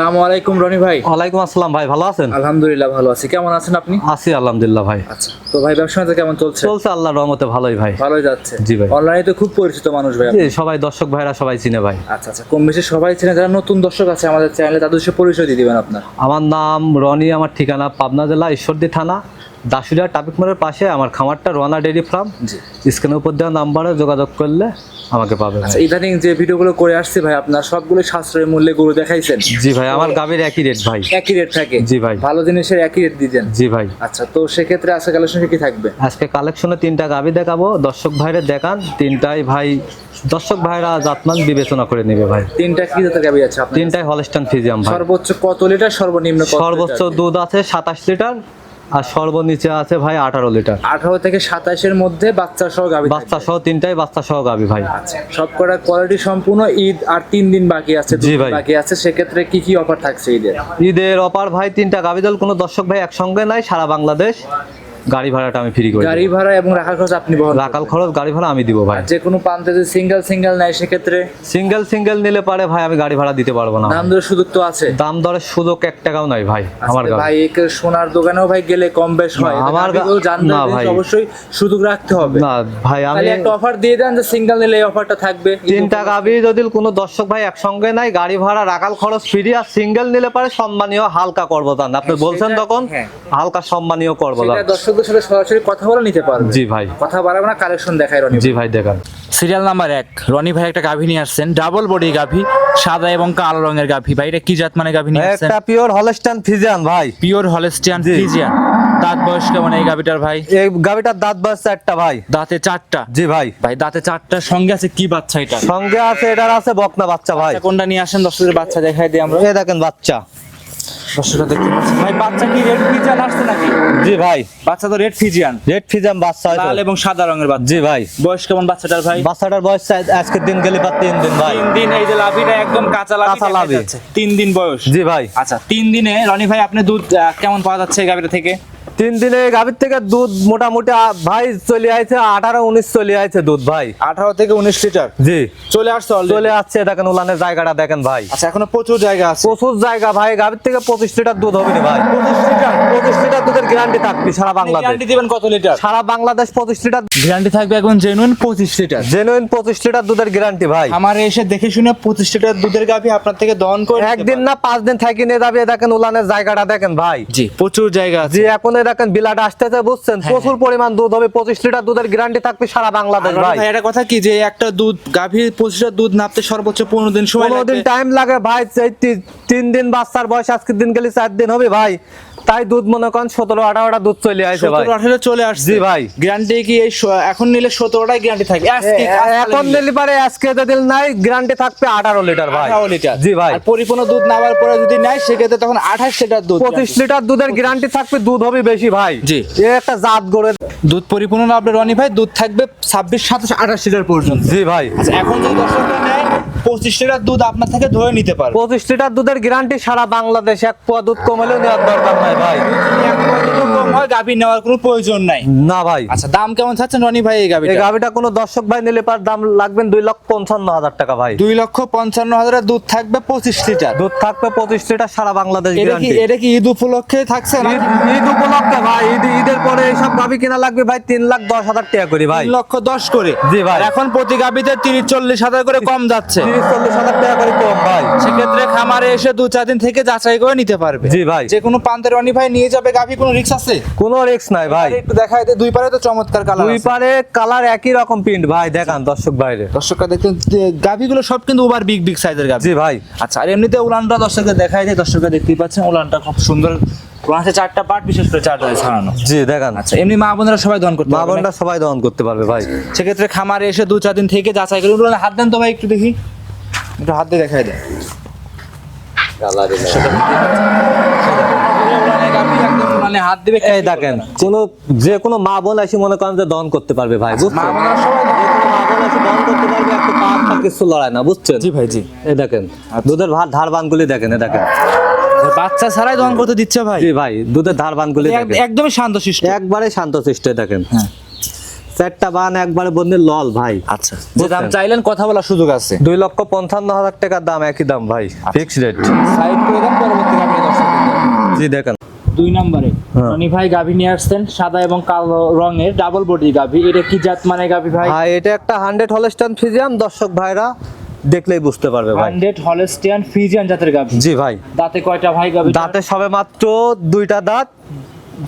আসসালামু আলাইকুম রনি ভাই। ওয়ালাইকুম আসসালাম ভাই ভালো আছেন? আলহামদুলিল্লাহ ভালো আছি। কেমন আছেন আপনি? আছি আলহামদুলিল্লাহ ভাই। আচ্ছা তো ভাই ব্যবসা কেমন চলছে? চলছে আল্লাহর রহমতে ভালোই ভাই। ভালোই যাচ্ছে। জি ভাই। অনলাইনে তো খুব পরিচিত মানুষ ভাই জি, সবাই দর্শক ভাইরা সবাই চিনে ভাই। আচ্ছা আচ্ছা কম বেশি সবাই চেনে। যারা নতুন দর্শক আছে আমাদের চ্যানেলে তাদের পরিচয় দিয়ে দিবেন আপনার। আমার নাম রনি আমার ঠিকানা পাবনা জেলা ঈশ্বরদী থানা। দাসুরিয়া ট্রাফিক মোড়ের পাশে আমার খামারটা রোয়ানা ডেয়ারি ফার্ম। স্ক্রিনের উপর দেওয়া নাম্বারে যোগাযোগ করলে আমাকে পাবে ভাই। আচ্ছা ইদানিং যে ভিডিওগুলো করে আসছি ভাই আপনার সবগুলো সাশ্রয়ী মূল্যে গরু দেখাইছেন। জি ভাই আমার গাবির একই রেট ভাই। একই রেট থাকে? জি ভাই। ভালো জিনিসের একই রেট দিতেন জি ভাই। আচ্ছা তো সেক্ষেত্রে আজকে কালেকশন কি থাকবে? আজকে কালেকশনে তিনটা গাবি দেখাবো দর্শক ভাইরে দেখান তিনটাই ভাই দর্শক ভাইরা জাতমান বিবেচনা করে নেবে ভাই। তিনটা কি জাতের গাবি আছে আপনার তিনটাই হলস্টান ফিজিয়াম ভাই। সর্বোচ্চ কত লিটার সর্বনিম্ন কত সর্বোচ্চ দুধ আছে সাতাশ লিটার আর সর্বনিচে আছে ভাই আঠারো লিটার। আঠারো থেকে সাতাশের মধ্যে বাচ্চা সহ গাবি বাচ্চা সহ তিনটাই বাচ্চা সহ গাবি ভাই। সব সবকটা কোয়ালিটি সম্পূর্ণ ঈদ আর তিন দিন বাকি আছে জি ভাই। বাকি আছে সেক্ষেত্রে কি কি অফার থাকছে ঈদের? ঈদের অফার ভাই তিনটা গাভী দল কোনো দর্শক ভাই একসঙ্গে নাই সারা বাংলাদেশ। গাড়ি ভাড়াটা আমি ফ্রি করি গাড়ি ভাড়া এবং রাখার খরচ আপনি বহন। রাকাল খরচ গাড়ি ভাড়া আমি দিব ভাই। যে কোনো প্রান্তে যদি সিঙ্গেল সিঙ্গেল নেয় সেক্ষেত্রে সিঙ্গেল সিঙ্গেল নিলে পারে ভাই আমি গাড়ি ভাড়া দিতে পারব না। দাম দরের সুযোগ তো আছে। দাম দরের সুযোগ এক টাকাও নাই ভাই আমার ভাই এক সোনার দোকানেও ভাই গেলে কম বেশ হয়। আমার জানতে ভাই। অবশ্যই সুযোগ রাখতে হবে। না ভাই আমি একটা অফার দিয়ে দেন যে সিঙ্গেল নিলে এই অফারটা থাকবে। তিন টাকা গাবি যদি কোনো দর্শক ভাই একসঙ্গে নাই গাড়ি ভাড়া রাখাল খরচ ফ্রি আর সিঙ্গেল নিলে পারে সম্মানীয় হালকা করব দান। আপনি হ্যাঁ, বলছেন তখন হ্যাঁ। হালকা সম্মানীয় করব দান। দর্শকদের সাথে সরাসরি কথা বলে নিতে পারবে। জি ভাই। কথা বাড়াবো না কালেকশন দেখায় রনি জি ভাই দেখান। সিরিয়াল নাম্বার এক। রনি ভাই একটা গাভী নিয়ে আসছেন। ডাবল বডি গাভী সাদা এবং কালো রঙের গাভী। ভাই এটা কি জাত মানে গাভী নিয়ে আসছেন? একটা পিওর হলস্টান ফিজিয়ান ভাই। পিওর হলেস্টিয়ান জি। ফ্রিজিয়ান দাঁত বয়স কেমন এই গাভীটার ভাই? এই গাবিটার দাঁত বাজছে একটা ভাই। দাঁতে চারটা? জি ভাই। ভাই দাঁতে চারটার সঙ্গে আছে কি বাচ্চা এটা? সঙ্গে আছে এটার আছে বকনা বাচ্চা ভাই। কোনটা নিয়ে আসেন? দর্শকের বাচ্চা দেখাই দিই আমরা। এই দেখেন বাচ্চা। দর্শকরা দেখতে পাচ্ছেন। ভাই বাচ্চা কি রেড ফিজিয়ান আসছে নাকি? জি ভাই। বাচ্চা তো রেড ফিজিয়ান রেড ফিজিয়ান বাচ্চা লাল এবং সাদা রঙের বাচ্চা। জি ভাই। বয়স কেমন বাচ্চাটার ভাই? বাচ্চাটার বয়স আজকে আজকের দিন গেলে বা তিন দিন ভাই। তিন দিন এই যে লাভিটা একদম কাঁচা লাভি কাঁচা লাভি। তিন দিন বয়স। জি ভাই। আচ্ছা তিন দিনে রনি ভাই আপনি দুধ কেমন পাওয়া যাচ্ছে এই গাভীটা থেকে? তিন দিনে গাভীর থেকে দুধ মোটামুটি ভাই চলে আইছে আঠারো উনিশ চলে আইছে দুধ ভাই। আঠারো থেকে উনিশ লিটার? জি। চলে আসছে চলে আসছে দেখেন উলানের জায়গাটা দেখেন ভাই। আচ্ছা এখনও প্রচুর জায়গা আছে। প্রচুর জায়গা ভাই। গাভীর থেকে পঁচিশ লিটার দুধ হবে না ভাই। পঁচিশ লিটার? পঁচিশ লিটার দুধের গ্যারান্টি থাকবে সারা বাংলাদেশ। গ্যারান্টি দিবেন কত লিটার? সারা বাংলাদেশ পঁচিশ লিটার গ্যারান্টি থাকবে এখন জেনুইন পঁচিশ লিটার। জেনুইন পঁচিশ লিটার দুধের গ্যারান্টি ভাই। আমার এসে দেখে শুনে পঁচিশ লিটার দুধের গাভী আপনার থেকে দহন করে একদিন না পাঁচ দিন থাকি নিয়ে যাবে দেখেন উলানের জায়গাটা দেখেন ভাই। জি প্রচুর জায়গা আছে। যে এখন দেখেন বিলাট আসতেছে বুঝছেন? প্রচুর পরিমাণ দুধ হবে পঁচিশ লিটার দুধের গ্যারান্টি থাকবে সারা বাংলাদেশ ভাই। ভাই এটা কথা কি যে একটা দুধ গাভীর পঁচিশ লিটার দুধ নাপতে সর্বোচ্চ পনেরো দিন সময় পনেরো দিন টাইম লাগে ভাই তিন দিন বাচ্চার বয়স আজকের দিন গেলে চার দিন হবে ভাই। তাই দুধ মনে করেন সতেরো আঠারোটা দুধ চলে আসে ভাই। আঠারো চলে আসছে। ভাই। গ্যারান্টি কি এই এখন নিলে সতেরোটাই গ্যারান্টি থাকে। এখন নিলে। পারে আজকে যদি নাই গ্যারান্টি থাকবে আঠারো লিটার ভাই। আঠারো লিটার। জি ভাই। পরিপূর্ণ দুধ নেওয়ার পরে যদি নেয় সেক্ষেত্রে তখন আঠাশ লিটার দুধ পঁচিশ লিটার দুধের গ্যারান্টি থাকবে দুধ হবে বেশি ভাই। জি। একটা জাত গড়ে দুধ পরিপূর্ণ আপনার আপনি রনি ভাই দুধ থাকবে ছাব্বিশ সাতাশ আঠাশ লিটার পর্যন্ত। জি ভাই। আচ্ছা এখন যদি দর্শকরা নেয় পঁচিশ লিটার দুধ আপনার থেকে ধরে নিতে পারবে। পঁচিশ লিটার দুধের গ্যারান্টি সারা বাংলাদেশ এক পোয়া দুধ কমালেও নেওয়ার দরকার নাই ভাই। কম হয় গাভী নেওয়ার কোনো প্রয়োজন নাই। না ভাই। আচ্ছা দাম কেমন চাচ্ছেন রনি ভাই এই এই গাভীটা কোনো দর্শক ভাই নিলে পার দাম লাগবেন দুই লক্ষ পঞ্চান্ন হাজার টাকা ভাই। দুই লক্ষ পঞ্চান্ন হাজারের দুধ থাকবে পঁচিশ লিটার। দুধ থাকবে পঁচিশ লিটার সারা বাংলাদেশ এটা কি গ্যারান্টি এটা কি ঈদ উপলক্ষে থাকছে না? ঈদ উপলক্ষে ভাই ঈদ ঈদের পরে এইসব গাভি কিনা লাগবে ভাই তিন লাখ দশ হাজার টাকা করি ভাই। লক্ষ দশ করে। জি ভাই। এখন প্রতি গাভীতে তিরিশ চল্লিশ হাজার করে কম যাচ্ছে। তিরিশ চল্লিশ হাজার টাকা করে কম ভাই। সেক্ষেত্রে খামারে এসে দু চার দিন থেকে যাচাই করে নিতে পারবে। জি ভাই। যে কোনো প্রান্তে রনি ভাই নিয়ে যাবে গাভী কোনো রিক্স আছে? কোনো রিক্স নাই ভাই। একটু দেখাই দে দুই পারে তো চমৎকার কালার দুই পারে কালার একই রকম প্রিন্ট ভাই দেখান দর্শক বাইরে। দর্শকরা দেখতেন যে গাভীগুলো সব কিন্তু ওভার বিগ বিগ সাইজের গাভী। জি ভাই। আচ্ছা আর এমনিতে উলানটা দর্শকদের দেখাই দর্শকরা দেখতেই পাচ্ছেন উলানটা খুব সুন্দর। চারটা পার্ট বিশেষ করে চারটা ছাড়ানো। জি দেখান। আচ্ছা এমনি মা বোনেরা সবাই দহন করতে মা বোনরা সবাই দহন করতে পারবে ভাই। সেক্ষেত্রে খামারে এসে দু চার দিন থেকে যাচাই করে হাত দেন তো ভাই একটু দেখি। একটু হাত দিয়ে দেখাই হাত দিবে এই দেখেন কোন যে কোনো মা বোন এসে মনে করেন যে দহন করতে পারবে ভাই মা বুঝছেন বোনেরা সবাই যে কোনো মা বোন এসে দহন করতে পারবে একটা পা হাত কিছু লড়ায় না বুঝছেন? জি ভাই জি। এই দেখেন দুধের ভাত ধার বানগুলি দেখেন এই দেখেন। বাচ্চা ছাড়াই দহন করতে দিচ্ছে ভাই? জি ভাই দুধের ধার বানগুলি এক- দেখেন। একদমই শান্ত শিষ্ট একবারে শান্ত চেষ্টায় দেখেন। হ্যাঁ। চারটা বান একবারে বন্ধু লল ভাই। আচ্ছা যে দাম চাইলেন কথা বলার সুযোগ আছে। দুই লক্ষ পঞ্চান্ন হাজার টাকার দাম একই দাম ভাই ফিক্স রেট সাইড করে দেন পরবর্তী গাভি দর্শক জি দেখেন। দুই নম্বরে হ্যাঁ। রনি ভাই গাভি নিয়ে আসছেন সাদা এবং কালো রঙের ডাবল বডি গাভি। এটা কি জাত মানে গাভি ভাই? ভাই এটা একটা হান্ড্রেড হলস্টান ফিজিয়াম দর্শক ভাইরা দেখলেই বুঝতে পারবে ভাই। হান্ড্রেড হলস্টিয়ান ফ্রিজিয়ান জাতের গাভি। জি ভাই। দাঁতে কয়টা ভাই গাভি দাঁতে সবে মাত্র দুইটা দাঁত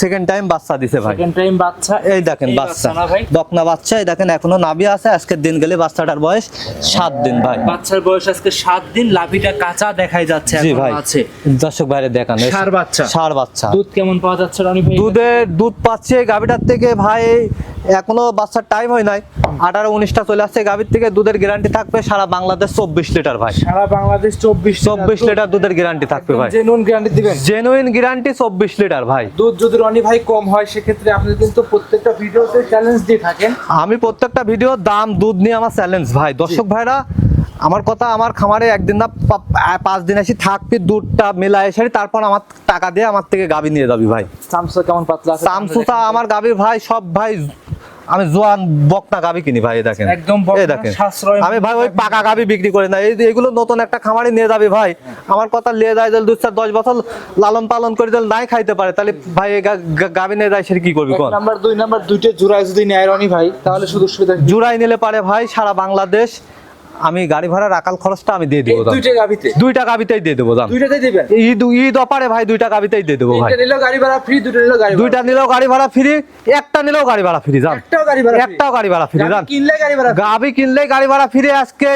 সেকেন্ড টাইম বাচ্চা দিছে ভাই। সেকেন্ড টাইম বাচ্চা। এই দেখেন বাচ্চা। বকনা বাচ্চা এই দেখেন এখনও নাভি আছে আজকের দিন গেলে বাচ্চাটার বয়স সাত দিন ভাই। বাচ্চার বয়স আজকে সাত দিন লাভিটা কাঁচা দেখাই যাচ্ছে জি ভাই। আছে। দর্শক বাইরে দেখান সার বাচ্চা। বাচ্চা। দুধ কেমন পাওয়া যাচ্ছে রনি ভাই? দুধের দুধ পাচ্ছে গাভিটার থেকে ভাই এখনও বাচ্চার টাইম হয় নাই। আঠারো উনিশটা চলে আসছে। গাভীর থেকে দুধের গ্যারান্টি থাকবে সারা বাংলাদেশ চব্বিশ লিটার ভাই। সারা বাংলাদেশ চব্বিশ চব্বিশ লিটার দুধের গ্যারান্টি থাকবে ভাই। জেনুন গ্যারান্টি দিবেন। জেনুইন গ্যারান্টি চব্বিশ লিটার ভাই। দুধ যদি রনি ভাই কম হয় সেক্ষেত্রে আপনি কিন্তু প্রত্যেকটা ভিডিওতে চ্যালেঞ্জ দিয়ে থাকেন। আমি প্রত্যেকটা ভিডিও দাম দুধ নিয়ে আমার চ্যালেঞ্জ ভাই। দর্শক ভাইরা আমার কথা আমার খামারে একদিন না পাঁচ দিন আসি থাকবি দুধটা মেলায় এসে তারপর আমার টাকা দিয়ে আমার থেকে গাবি নিয়ে যাবি ভাই। সামসু কেমন পাতলা আছে? আমার গাবির ভাই সব ভাই আমি জোয়ান বক্তা গাবি কিনি ভাই দেখেন। একদম এই দেখেন। আমি ভাই ওই পাকা গাবি বিক্রি করি না। এইগুলো এগুলো নতুন একটা খামারে নিয়ে যাবে ভাই। আমার কথা নিয়ে যায় দু চার দশ বছর লালন পালন করে দিলে নাই খাইতে পারে। তাহলে ভাই গাবি নিয়ে যায় সে কি করবি কোন নাম্বার দুই নাম্বার দুইটা জোড়ায় যদি নেয় রনি ভাই তাহলে শুধু সুবিধা জুড়াই নিলে পারে ভাই সারা বাংলাদেশ। আমি গাড়ি ভাড়ার আকাল খরচটা আমি দিয়ে দেবো। দুইটা গাভিতে দুইটা গাবিতেই দিয়ে দেবো দাম দুইটাতে দিবেন ঈদ ঈদ অপারে ভাই দুইটা গাবিতেই দিয়ে দেবো ভাই নিলেও গাড়ি ভাড়া ফ্রি দুটো নিলেও গাড়ি দুইটা নিলেও গাড়ি ভাড়া ফ্রি একটা নিলেও গাড়ি ভাড়া ফ্রি যান একটাও গাড়ি ভাড়া একটাও গাড়ি ভাড়া ফ্রি যান কিনলে গাড়ি ভাড়া গাবি কিনলে গাড়ি ভাড়া ফিরে আজকে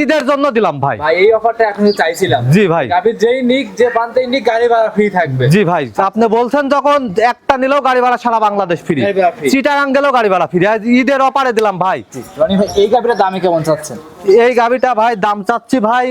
ঈদের জন্য দিলাম ভাই ভাই এই অফারটা এখন চাইছিলাম জি ভাই গাভির যেই নিক যে বানতেই নিক গাড়ি ভাড়া ফ্রি থাকবে জি ভাই আপনি বলছেন যখন একটা নিলেও গাড়ি ভাড়া সারা বাংলাদেশ ফ্রি গাড়ি ভাড়া গেলেও গাড়ি ভাড়া ফ্রি আজ ঈদের অপারে দিলাম ভাই রনি ভাই এই গাভিটার দামে কেমন চাচ্ছেন এই গাবিটা ভাই দাম চাচ্ছি ভাই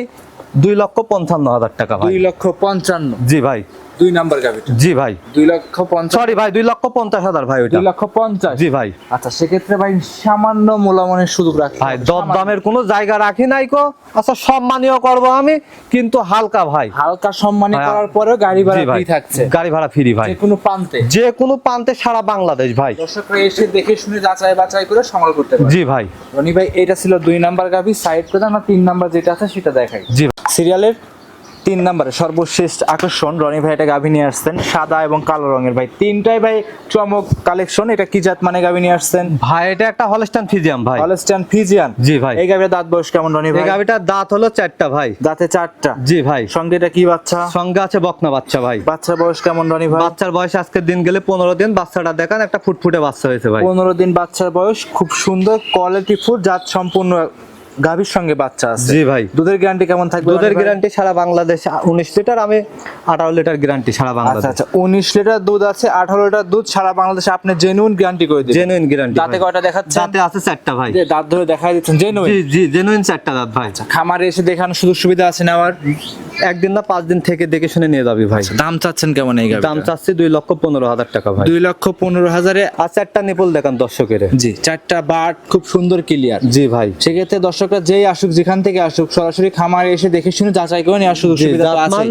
দুই লক্ষ পঞ্চান্ন হাজার টাকা ভাই। দুই লক্ষ পঞ্চান্ন। জি ভাই। দুই নাম্বার গাভিটা জি ভাই। দুই লক্ষ পঞ্চান্ন সরি ভাই দুই লক্ষ পঞ্চাশ হাজার ভাই ওইটা। দুই লক্ষ পঞ্চাশ। জি ভাই। আচ্ছা সেক্ষেত্রে ভাই সামান্য মূলামনের সুযোগ রাখতে ভাই হবে। দর দামের কোনো জায়গা রাখি নাই কো। আচ্ছা সম্মানীয় করব আমি কিন্তু হালকা ভাই। হালকা সম্মানী করার পরেও গাড়ি ভাড়া ফ্রি থাকছে। গাড়ি ভাড়া ফ্রি ভাই। যে কোনো প্রান্তে। যে কোনো প্রান্তে সারা বাংলাদেশ ভাই। দর্শকরা এসে দেখে শুনে যাচাই বাছাই করে সংগ্রহ করতে পারে। জি ভাই। রনি ভাই এটা ছিল দুই নাম্বার গাভি সাইড প্রধান আর তিন নাম্বার যেটা আছে সেটা দেখাই। জি সিরিয়ালের তিন নাম্বারে সর্বশেষ আকর্ষণ রনি ভাই এটা গাভি নিয়ে আসছেন। সাদা এবং কালো রঙের ভাই। তিনটাই ভাই চমক কালেকশন এটা কি জাত মানে গাভি নিয়ে আসছেন? ভাই এটা একটা হলস্টান ফিজিয়াম ভাই। হলস্টাইন ফিজিয়ান জি ভাই। এই গাভির দাঁত বয়স কেমন রনি এই ভাই? গাবিটার দাঁত হলো চারটা ভাই। দাঁতে চারটা। জি ভাই। সঙ্গে এটা কি বাচ্চা? সঙ্গে আছে বকনা বাচ্চা ভাই। বাচ্চার বয়স কেমন রনি ভাই? বাচ্চার বয়স আজকের দিন গেলে পনেরো দিন বাচ্চাটা দেখান একটা ফুটফুটে বাচ্চা হয়েছে ভাই। পনেরো দিন বাচ্চার বয়স খুব সুন্দর কোয়ালিটি ফুড জাত সম্পূর্ণ গাভীর সঙ্গে বাচ্চা আছে। জি ভাই। দুধের গ্যারান্টি কেমন থাকবে দুধের গ্যারান্টি সারা বাংলাদেশ উনিশ লিটার আমি আঠারো লিটার গ্যারান্টি সারা আচ্ছা বাংলাদেশ। আচ্ছা উনিশ লিটার দুধ আছে আঠারো লিটার দুধ সারা বাংলাদেশে আপনি জেনুইন গ্যারান্টি করে দিবেন। জেনুইন গ্যারান্টি দাঁতে কয়টা দেখাচ্ছেন? দাঁতে আছে চারটা ভাই। দাঁত ধরে দেখাই দিচ্ছেন জেনুইন জি জি জেনুইন চারটা দাঁত ভাই। খামারে এসে দেখানোর সুযোগ সুবিধা আছে নেওয়ার একদিন না পাঁচ দিন থেকে দেখে শুনে নিয়ে যাবি ভাই। দাম চাচ্ছেন কেমন এই দাম চাচ্ছি দুই লক্ষ পনেরো হাজার টাকা ভাই। দুই লক্ষ পনেরো হাজারে আর চারটা নিপল দেখান দর্শকের। জি চারটা বাট খুব সুন্দর ক্লিয়ার জি ভাই। সেক্ষেত্রে দর্শকরা যেই আসুক যেখান থেকে আসুক সরাসরি খামারে এসে দেখে শুনে যাচাই করে নেওয়ার সুযোগ সুবিধা তো আছে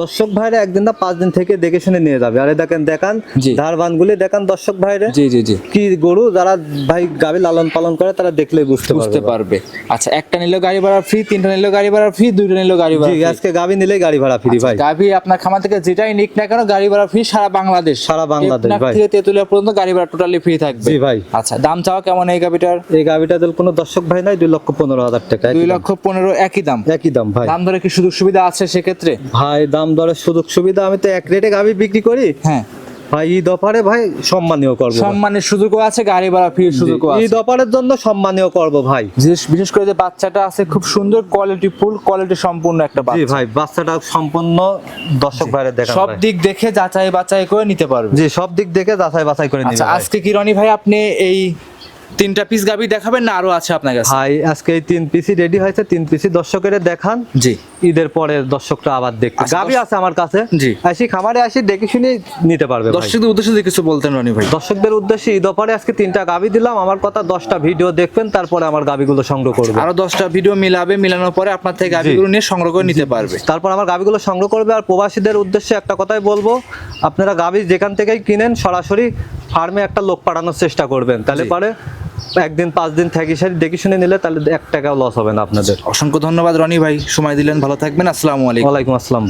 দর্শক ভাইরা একদিন না পাঁচ দিন থেকে দেখে শুনে নিয়ে যাবে। আরে দেখেন দেখান জি। ধারবান গুলি দেখান দর্শক ভাইরে। জি জি জি। কি গরু যারা ভাই গাবি লালন পালন করে তারা দেখলেই বুঝতে বুঝতে পারবে। আচ্ছা একটা নিলেও গাড়ি ভাড়া ফ্রি তিনটা নিলেও গাড়ি ভাড়া ফ্রি দুইটা নিলেও গাড়ি ভাড়া জি আজকে গাবি নিলেই গাড়ি ভাড়া ফ্রি ভাই। গাভি আপনার খামার থেকে যেটাই নিক না কেন গাড়ি ভাড়া ফ্রি সারা বাংলাদেশ। সারা বাংলাদেশ, ভাই। থেকে তেতুলিয়া পর্যন্ত গাড়ি ভাড়া টোটালি ফ্রি থাকবে। জি ভাই। আচ্ছা দাম চাওয়া কেমন এই গাভিটার? এই গাবিটা দিল কোনো দর্শক ভাই নাই দুই লক্ষ পনেরো হাজার টাকা দুই লক্ষ পনেরো একই দাম। একই দাম ভাই। দাম কি সুযোগ সুবিধা আছে সেক্ষেত্রে? ভাই দাম সুযোগ সুবিধা আমি তো এক রেটে গাবি বিক্রি করি। হ্যাঁ। ভাই ঈদ অফারে ভাই সম্মানীয় করব। সম্মানের সুযোগও আছে গাড়ি ভাড়া ফ্রি সুযোগও ঈদ অফারের জন্য সম্মানীয় করব ভাই। বিশেষ- করে যে বাচ্চাটা আছে খুব সুন্দর কোয়ালিটি ফুল কোয়ালিটি সম্পূর্ণ একটা বাচ্চা। ভাই বাচ্চাটা সম্পূর্ণ দর্শক ভাইরে দেখা সব দিক দেখে যাচাই বাছাই করে নিতে পারবে। জি সব দিক দেখে যাচাই বাছাই করে আচ্ছা আজকে কি রনি ভাই আপনি এই তিনটা পিস গাবি দেখাবেন না আরও আছে আপনার কাছে? ভাই আজকে এই তিন পিসি রেডি হয়েছে তিন পিসি দর্শকের দেখান। জি। ঈদের পরে দর্শকরা আবার দেখতে আচ্ছা, গাবি আছে আমার কাছে। জি। আসি খামারে আসি দেখে শুনে নিতে পারবে দর্শকদের উদ্দেশ্যে কিছু বলতেন রনি ভাই। দর্শকদের উদ্দেশ্যে ঈদ অফারে আজকে তিনটা গাবি দিলাম। আমার কথা দশটা ভিডিও দেখবেন তারপরে আমার গাবিগুলো সংগ্রহ করবে। আরও দশটা ভিডিও মিলাবে মিলানোর পরে আপনার থেকে গাভিগুলো নিয়ে সংগ্রহ করে নিতে পারবে। তারপর আমার গাবিগুলো সংগ্রহ করবে। আর প্রবাসীদের উদ্দেশ্যে একটা কথাই বলব আপনারা গাবি যেখান থেকেই কিনেন সরাসরি ফার্মে একটা লোক পাঠানোর চেষ্টা করবেন। তাহলে। পারে একদিন পাঁচ দিন থাকি সারি দেখে শুনে নিলে তাহলে এক টাকাও লস হবে না আপনাদের। অসংখ্য ধন্যবাদ রনি ভাই সময় দিলেন ভালো থাকবেন আসসালামু আলাইকুম। ওয়ালাইকুম আসসালাম